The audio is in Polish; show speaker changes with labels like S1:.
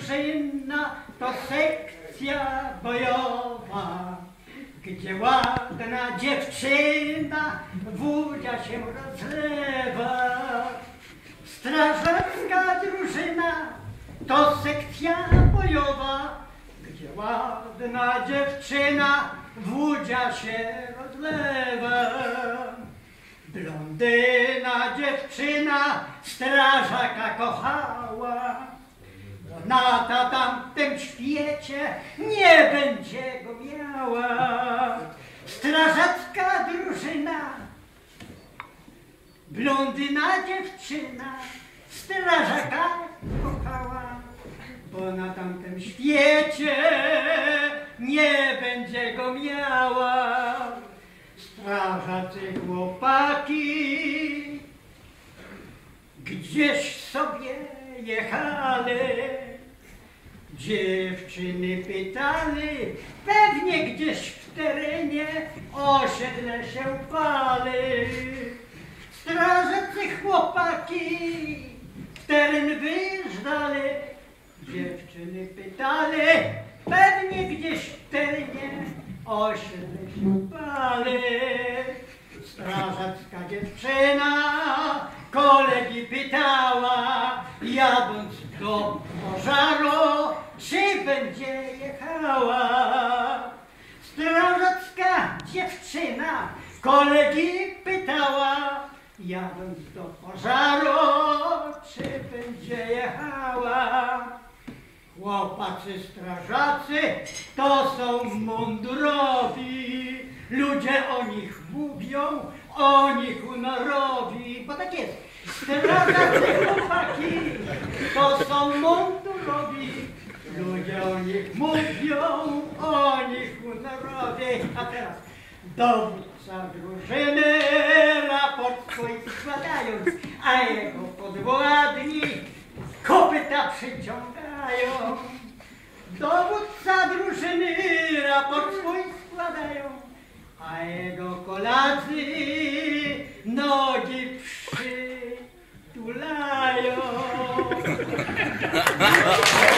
S1: drużyna to sekcja bojowa, gdzie ładna dziewczyna wódzia się rozlewa. Strażacka drużyna to sekcja bojowa, gdzie ładna dziewczyna wódzia się rozlewa. Blondyna dziewczyna strażaka kochała. Na ta tamtym świecie nie będzie go miała. Strażacka drużyna, blondyna dziewczyna, strażaka kochała. Bo na tamtym świecie nie będzie go miała. Strażacy chłopaki gdzieś sobie jechali. Dziewczyny pytali, pewnie gdzieś w terenie osiedle się pali. Strażacy chłopaki w teren wyjeżdżali. Dziewczyny pytali, pewnie gdzieś w terenie osiedle się pali. Strażacka dziewczyna kolegi pytała, jadąc do pożaru, będzie jechała. Strażacka dziewczyna kolegi pytała, jadąc do pożaru, czy będzie jechała. Chłopacy strażacy to są mundurowi, ludzie o nich mówią, oni honorowi, bo tak jest. Strażacy chłopaki to są mundurowi, ludzie o nich mówią, oni honorowi. A teraz dowódca drużyny raport swój składając, a jego podwładni kopyta przyciągają. Dowódca drużyny raport swój składają, a jego koledzy